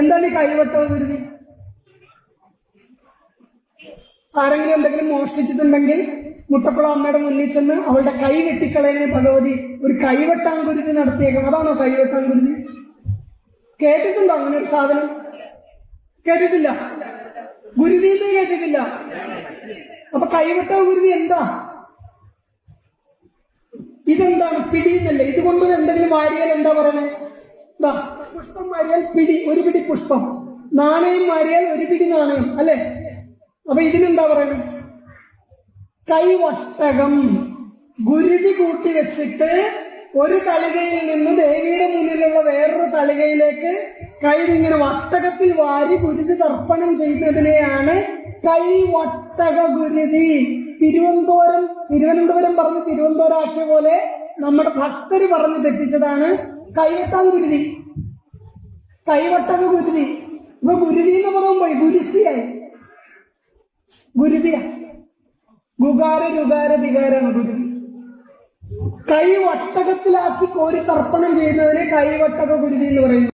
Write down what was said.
എന്താണ് ഈ കൈവട്ടം ഗുരുതി? ആരെങ്കിലും എന്തെങ്കിലും മോഷ്ടിച്ചിട്ടുണ്ടെങ്കിൽ മുട്ടക്കുളം അമ്മയുടെ മുന്നിൽ ചെന്ന് അവളുടെ കൈ വെട്ടിക്കളയണേ ഭഗവതി. ഒരു കൈവെട്ടാൻ കുരുതി നടത്തിയേക്കാം അതാണോ കൈവെട്ടാൻ കുരുതി കേട്ടിട്ടുണ്ടോ അങ്ങനെ ഒരു സാധനം? കേട്ടിട്ടില്ല. ഗുരുതീത്തെ കേട്ടിട്ടില്ല. അപ്പൊ കൈവെട്ട ഗുരുതി എന്താ? ഇതെന്താണ്? പിടിയുന്നല്ലേ ഇതുകൊണ്ട് എന്തെങ്കിലും വാരിയാൽ എന്താ പറയണേ? പുഷ്പം വാരിയാൽ പിടി ഒരു പിടി പുഷ്പം. നാണയം വാരിയാൽ ഒരു പിടി നാണയം അല്ലെ? അപ്പൊ ഇതിനെന്താ പറയുന്നത്? കൈവട്ടകം. ഗുരുതി കൂട്ടി വെച്ചിട്ട് ഒരു തളികയിൽ നിന്ന് ദേവിയുടെ മുന്നിലുള്ള വേറൊരു തളികയിലേക്ക് കൈ ഇങ്ങനെ വട്ടകത്തിൽ വാരി ഗുരുതി തർപ്പണം ചെയ്യുന്നതിനെയാണ് കൈവട്ടക ഗുരുതി. തിരുവനന്തപുരം തിരുവനന്തപുരം പറഞ്ഞ് തിരുവനന്തപുരം ആക്കിയ പോലെ നമ്മുടെ ഭക്തര് പറഞ്ഞ് തെറ്റിച്ചതാണ് കൈവട്ടം ഗുരുതി. കൈവട്ടക ഗുരുതി. ഇപ്പൊ ഗുരുതി എന്ന് പോയി ഗുരുസിയായി. ഗുരുതിയ. ഗുകാര രുകാര ദികാരാണ് ഗുരുതി. കൈ വട്ടകത്തിലാക്കി കോരി തർപ്പണം ചെയ്യുന്നതിനെ കൈവട്ടക ഗുരുതി എന്ന് പറയുന്നു.